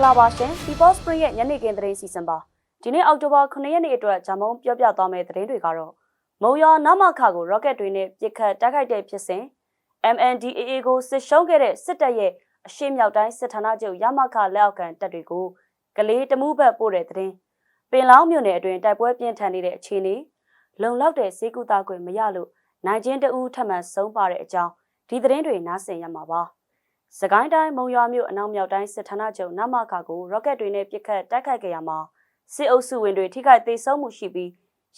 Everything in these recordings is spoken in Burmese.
္ဂလာပါရှင် People Spring ရဲ့ညနေခင်းသတင်းစီစဉ်ပါဒီနေ့အောက်တိုဘာ9ရက်နေ့အတွက်ဂျမုံပြောပြသွားမယ့်သတင်းတွေကတော့မုံရွာနမခကို rocket တွေနဲ့ပစ်ခတ်တိုက်ခိုက်တဲ့ဖြစ်စဉ် MNDAA ကိုစစ်ရှုံးခဲ့တဲ့စစ်တပ်ရဲ့အရှိမြောက်တိုင်းစစ်ဌာနချုပ်ရမခလက်အောက်ခံတပ်တွေကိုကလေးတမှုဘက်ပို့တဲ့သတင်းပင်လောင်းမြို့နယ်အတွင်းတိုက်ပွဲပြင်းထန်နေတဲ့အခြေအနေလုံလောက်တဲ့ဈေးကူတာခွင့်မရလို့နိုင်ချင်းတအူးထပ်မံဆုံးပါတဲ့အကြောင်းဒီသတင်းတွေနားဆင်ရမှာပါ စကိုင်းတိုင်းမုံရွာမြို့အနောက်မြောက်တိုင်းစစ်ဌာနချုပ်နမခကို rocket တွေနဲ့ပစ်ခတ်တိုက်ခိုက်ကြရမှာစစ်အုပ်စုဝင်တွေထိခိုက်ဒေဆုံးမှုရှိပြီး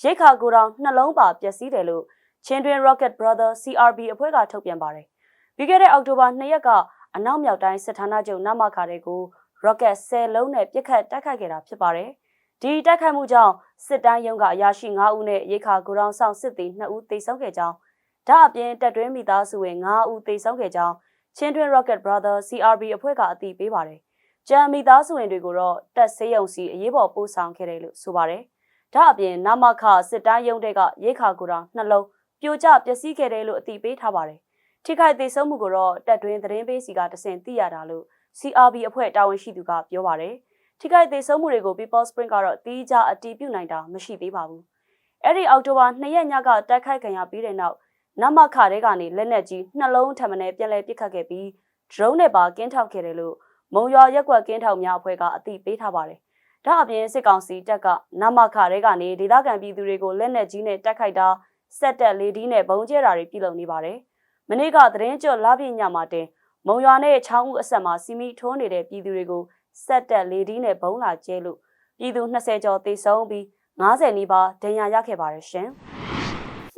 ရိတ်ခါကိုယ်တော်နှလုံးပါပျက်စီးတယ်လို့ချင်းတွင် Rocket Brother CRB အဖွဲ့ကထုတ်ပြန်ပါတယ်။ပြီးခဲ့တဲ့အောက်တိုဘာ2ရက်ကအနောက်မြောက်တိုင်းစစ်ဌာနချုပ်နမခတွေကို rocket 10လုံးနဲ့ပစ်ခတ်တိုက်ခိုက်ခဲ့တာဖြစ်ပါတယ်။ဒီတိုက်ခိုက်မှုကြောင့်စစ်တိုင်းရုံးကအရာရှိ9ဦးနဲ့ရိတ်ခါကိုယ်တော်ဆောင်စစ်သည်2ဦးသေဆုံးခဲ့ကြောင်းဒါအပြင်တပ်တွင်းမိသားစုဝင်9ဦးသေဆုံးခဲ့ကြောင်း ချင်းတွင် Rocket Brother CRB အဖွဲ့ကအတည်ပြုပါတယ်။ကြံမိသားစုဝင်တွေကိုတော့တက်ဆေးရုံစီအရေးပေါ်ပို့ဆောင်ခဲ့တယ်လို့ဆိုပါတယ်။ဒါအပြင်နမခစစ်တိုင်းရုံးတဲ့ကရိတ်ခါကိုတောင်နှလုံးပြိုကျပျက်စီးခဲ့တယ်လို့အတည်ပြုထားပါတယ်။ထိခိုက်သေးဆုံးမှုကိုတော့တက်တွင်သတင်းပေးစီကတဆင်သိရတာလို့ CRB အဖွဲ့တာဝန်ရှိသူကပြောပါတယ်။ထိခိုက်သေးဆုံးမှုတွေကို People Spring ကတော့တီးခြားအတည်ပြုနိုင်တာမရှိသေးပါဘူး။အဲ့ဒီအောက်တိုဘာ2ရက်ညကတိုက်ခိုက်ခံရပြီးတဲ့နောက် နမခတဲ့ကနေလက်နက်ကြီးနှလုံးထပ်မံပြန်လည်ပစ်ခတ်ခဲ့ပြီး drone နဲ့ပါကင်းထောက်ခဲ့တယ်လို့မုံရွာရက်ကွက်ကင်းထောက်များအဖွဲ့ကအသိပေးထားပါတယ်။ဒါအပြင်စစ်ကောင်စီတပ်ကနမခတဲ့ကနေဒေသခံပြည်သူတွေကိုလက်နက်ကြီးနဲ့တိုက်ခိုက်တာစက်တက်လေဒီနဲ့ဘုံကျဲတာတွေပြုလုပ်နေပါတယ်။မနေ့ကသတင်းကြော်လာပြညမှာတင်မုံရွာနဲ့ချောင်းဦးအဆက်မှာစီမီထိုးနေတဲ့ပြည်သူတွေကိုစက်တက်လေဒီနဲ့ဘုံလာကျဲလို့ပြည်သူ20ကျော်သေဆုံးပြီး90နီးပါးဒဏ်ရာရခဲ့ပါတယ်ရှင်။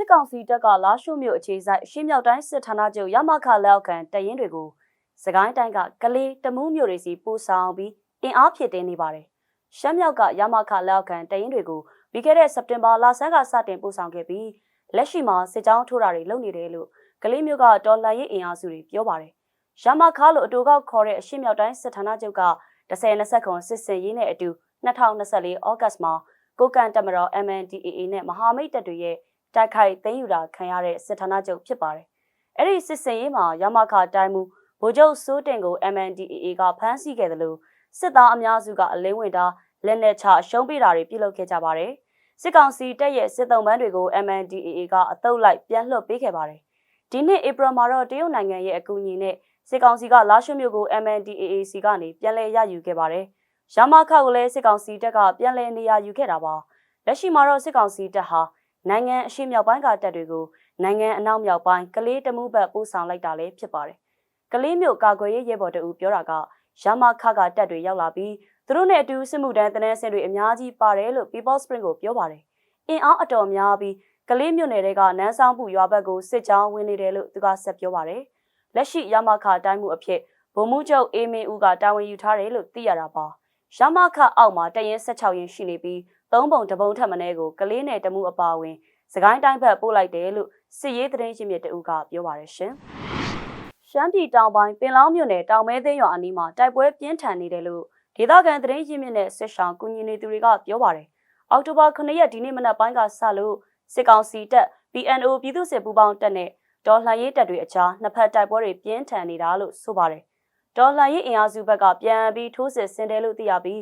စစ်ကောင်စီတပ်ကလာရှုမြို့အခြေစိုက်ရှင်းမြောက်တိုင်းစစ်ဌာနချုပ်ရမခလက်အောက်ခံတရင်တွေကိုစကိုင်းတိုင်းကကလေးတမူးမြို့တွေစီပို့ဆောင်ပြီးအင်အားဖြစ်တင်နေပါတယ်။ရှမ်းမြောက်ကရမခလက်အောက်ခံတရင်တွေကိုပြီးခဲ့တဲ့စက်တင်ဘာလဆန်းကစတင်ပို့ဆောင်ခဲ့ပြီးလက်ရှိမှာစစ်ကြောင်းထိုးတာတွေလုပ်နေတယ်လို့ကလေးမျိုးကတော်လှန်ရေးအင်အားစုတွေပြောပါတယ်။ရမခလို့အတူကောက်ခေါ်တဲ့အရှင်းမြောက်တိုင်းစစ်ဌာနချုပ်က10-20ခွန်စစ်စင်ရေးနဲ့အတူ2024ဩဂတ်မှာကိုကန်တမတော် MNDAA နဲ့မဟာမိတ်တပ်တွေရဲ့ တိုက်ခိုက်သိမ်းယူတာခံရတဲ့စစ်ဌာနချုပ်ဖြစ်ပါတယ်။အဲ့ဒီစစ်စင်ရေးမှာရမခတိုင်းမူဗိုလ်ချုပ်စိုးတင်ကို MNDAA ကဖမ်းဆီးခဲ့တယ်လို့စစ်သားအများစုကအလင်းဝင်တာလက်နက်ချရှုံးပေးတာတွေပြုလုပ်ခဲ့ကြပါတယ်။စစ်ကောင်စီတပ်ရဲ့စစ်တုံးပန်းတွေကို MNDAA ကအတုပ်လိုက်ပြန်လွှတ်ပေးခဲ့ပါတယ်။ဒီနှစ်ဧပြီမှာတော့တရုတ်နိုင်ငံရဲ့အကူအညီနဲ့စစ်ကောင်စီကလာရှုမြို့ကို MNDAA စီကနေပြန်လည်ရယူခဲ့ပါတယ်။ရမခကိုလည်းစစ်ကောင်စီတပ်ကပြန်လည်နေရာယူခဲ့တာပါ။လက်ရှိမှာတော့စစ်ကောင်စီတပ်ဟာ နိုင်ငံအရှေ့မြောက်ပိုင်းကတပ်တွေကိုနိုင်ငံအနောက်မြောက်ပိုင်းကလေးတမှုဘက်ပို့ဆောင်လိုက်တာလည်းဖြစ်ပါတယ်။ကလေးမျိုးကာကွယ်ရေးရဲဘော်တအူပြောတာကရမခကတပ်တွေရောက်လာပြီးသူတို့နဲ့အတူစစ်မှုတန်းတနန်းစင်တွေအများကြီးပါတယ်လို့ People Spring ကိုပြောပါတယ်။အင်အားအတော်များပြီးကလေးမျိုးနယ်တွေကနန်းဆောင်ပူရွာဘက်ကိုစစ်ကြောင်းဝင်နေတယ်လို့သူကဆက်ပြောပါတယ်။လက်ရှိရမခတိုင်းမှုအဖြစ်ဗိုလ်မှူးချုပ်အေးမင်းဦးကတာဝန်ယူထားတယ်လို့သိရတာပါ။ရမခအောက်မှာတရင်16ရင်ရှိနေပြီးသုံးပုံတပုံထက်မနည်းကိုကလေးနယ်တမှုအပါဝင်စကိုင်းတိုင်းဘက်ပို့လိုက်တယ်လို့စစ်ရေးသတင်းရင်းမြစ်တဦးကပြောပါရရှင်။ရှမ်းပြည်တောင်ပိုင်းပင်လောင်းမြို့နယ်တောင်မဲသိန်းရွာအနီးမှာတိုက်ပွဲပြင်းထန်နေတယ်လို့ဒေသခံသတင်းရင်းမြစ်နဲ့စစ်ဆောင်ကူညီနေသူတွေကပြောပါတယ်။အောက်တိုဘာ9ရက်ဒီနေ့မနက်ပိုင်းကစလို့စစ်ကောင်စီတပ် PNO ပြည်သူ့စစ်ပူးပေါင်းတပ်နဲ့တော်လှန်ရေးတပ်တွေအကြားနှစ်ဖက်တိုက်ပွဲတွေပြင်းထန်နေတာလို့ဆိုပါတယ်။တော်လှန်ရေးအင်အားစုဘက်ကပြန်ပြီးထိုးစစ်ဆင်တယ်လို့သိရပြီး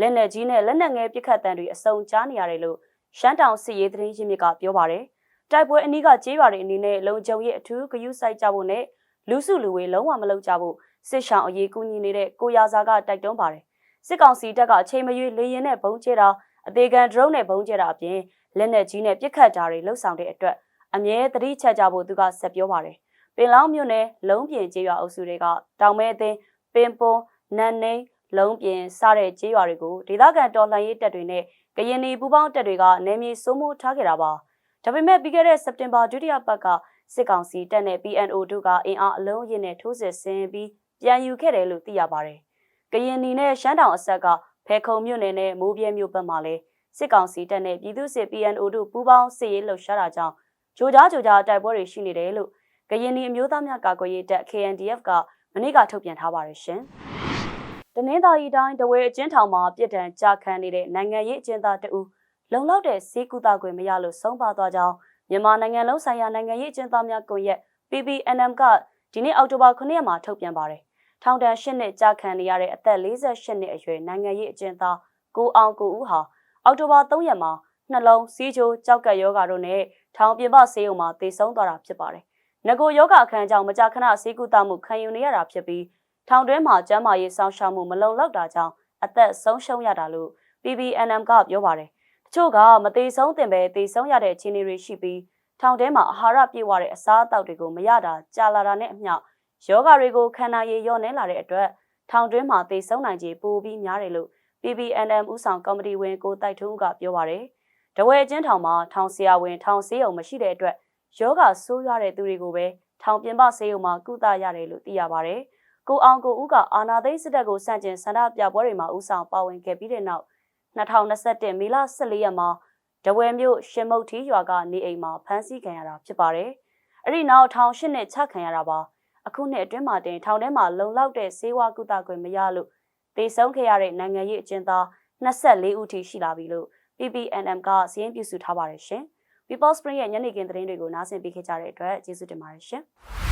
လက်နက်ကြီးနဲ့လက်နက်ငယ်ပစ်ခတ်တံတွေအစုံကြားနေရတယ်လို့ရှမ်းတောင်စစ်ရေးသတင်းရင်းမြစ်ကပြောပါတယ်။တိုက်ပွဲအနီးကကြေးရွာတွေအနေနဲ့လုံခြုံရေးအထူးဂရုစိုက်ကြဖို့နဲ့လူစုလူဝေးလုံးဝမလုပ်ကြဖို့စစ်ဆောင်အရေးကူညီနေတဲ့ကိုရာစာကတိုက်တွန်းပါတယ်။စစ်ကောင်စီတပ်ကအချိန်မရွေးလေရင်နဲ့ဘုံကျဲတာအသေးခံ drone နဲ့ဘုံကျဲတာအပြင်လက်နက်ကြီးနဲ့ပစ်ခတ်တာတွေလှုပ်ဆောင်တဲ့အတွက်အမြဲတတိချက်ကြဖို့သူကဆက်ပြောပါတယ်။ပင်လောင်းမြို့နယ်လုံးပြင်ကျေးရွာအုပ်စုတွေကတောင်မဲအသင်းပင်ပွန်နန်နေ လုံးပြင်စတဲ့ကျေးရွာတွေကိုဒေသခံတော်လှန်ရေးတပ်တွေနဲ့ကရင်နီပူးပေါင်းတပ်တွေကနယ်မြေစိုးမိုးထားခဲ့တာပါဒါပေမဲ့ပြီးခဲ့တဲ့စက်တင်ဘာဒုတိယပတ်ကစစ်ကောင်စီတပ်နဲ့ PNO တို့ကအင်အားအလုံးရင်းနဲ့ထိုးစစ်ဆင်ပြီးပြန်ယူခဲ့တယ်လို့သိရပါတယ်ကရင်နီနဲ့ရှမ်းတောင်အဆက်ကဖဲခုံမြို့နယ်နဲ့မိုးပြဲမြို့ဘက်မှာလည်းစစ်ကောင်စီတပ်နဲ့ပြည်သူ့စစ် PNO တို့ပူးပေါင်းစစ်ရေးလှုပ်ရှားတာကြောင့်ဂျိုကြားဂျိုကြားတိုက်ပွဲတွေရှိနေတယ်လို့ကရင်နီအမျိုးသားများကာကွယ်ရေးတပ် KNDF ကမနေ့ကထုတ်ပြန်ထားပါတယ်ရှင်။ တနင်္သာရီတိုင်းတဝဲအကျဉ်းထောင်မှာပြစ်ဒဏ်ကြာခံနေတဲ့နိုင်ငံရေးအကျဉ်းသားတဦးလုံလောက်တဲ့ဈေးကူတာခွင့်မရလို့ဆုံးပါသွားကြောင်းမြန်မာနိုင်ငံလုံးဆိုင်ရာနိုင်ငံရေးအကျဉ်းသားများကွန်ရက် PPNM ကဒီနေ့အောက်တိုဘာ9ရက်မှာထုတ်ပြန်ပါတယ်ထောင်ဒဏ်၈နှစ်ကြာခံနေရတဲ့အသက်48နှစ်အရွယ်နိုင်ငံရေးအကျဉ်းသားကိုအောင်ကိုဦးဟာအောက်တိုဘာ3ရက်မှာနှလုံးစီးချိုးကြောက်ကပ်ယောဂါတို့နဲ့ထောင်ပြင်ပဆေးရုံမှာသေဆုံးသွားတာဖြစ်ပါတယ်။ငကိုယောဂအခန်းကြောင့်မကြာခဏဆေးကုသမှုခံယူနေရတာဖြစ်ပြီး ထောင်တွင်းမှာကျန်းမာရေးစောင့်ရှောက်မှုမလုံလောက်တာကြောင့်အသက်ဆုံးရှုံးရတာလို့ PBNM ကပြောပါတယ်။တချို့ကမသေးဆုံးတင်ပဲသေဆုံးရတဲ့အခြေအနေတွေရှိပြီးထောင်ထဲမှာအာဟာရပြည့်ဝတဲ့အစားအသောက်တွေကိုမရတာကြာလာတာနဲ့အမျှယောဂတွေကိုခန္ဓာရည်လျော့နေလာတဲ့အတွက်ထောင်တွင်းမှာသေဆုံးနိုင်ခြေပိုပြီးများတယ်လို့ PBNM ဥဆောင်ကော်မတီဝင်ကိုတိုက်ထွန်းဦးကပြောပါတယ်။တဝဲကျင်းထောင်မှာထောင်ဆရာဝန်ထောင်ဆေးရုံမရှိတဲ့အတွက်ယောဂဆိုးရွားတဲ့သူတွေကိုပဲထောင်ပြင်ပဆေးရုံမှာကုသရတယ်လို့သိရပါတယ်။ ကိုအောင်ကိုဦးကအာနာသိန်းစစ်တပ်ကိုစန့်ကျင်ဆန္ဒပြပွဲတွေမှာဥဆောင်ပါဝင်ခဲ့ပြီးတဲ့နောက်2021မေလ14ရက်မှာတဝဲမြို့ရှင်မုတ်ထီရွာကနေအိမ်မှာဖမ်းဆီးခံရတာဖြစ်ပါတယ်။အဲ့ဒီနောက်ထောင်ရှစ်နှစ်ချခံရတာပါ။အခုနှစ်အတွင်းမှာတင်ထောင်ထဲမှာလုံလောက်တဲ့ဆေးဝါးကုသခွင့်မရလို့တေဆုံးခဲ့ရတဲ့နိုင်ငံရေးအကျဉ်းသား24ဦးထိရှိလာပြီလို့ PPNM ကစည်းရင်းပြုစုထားပါတယ်ရှင်။ People Spring ရဲ့ညနေခင်းသတင်းတွေကိုနားဆင်ပေးခဲ့ကြတဲ့အတွက်ကျေးဇူးတင်ပါတယ်ရှင်။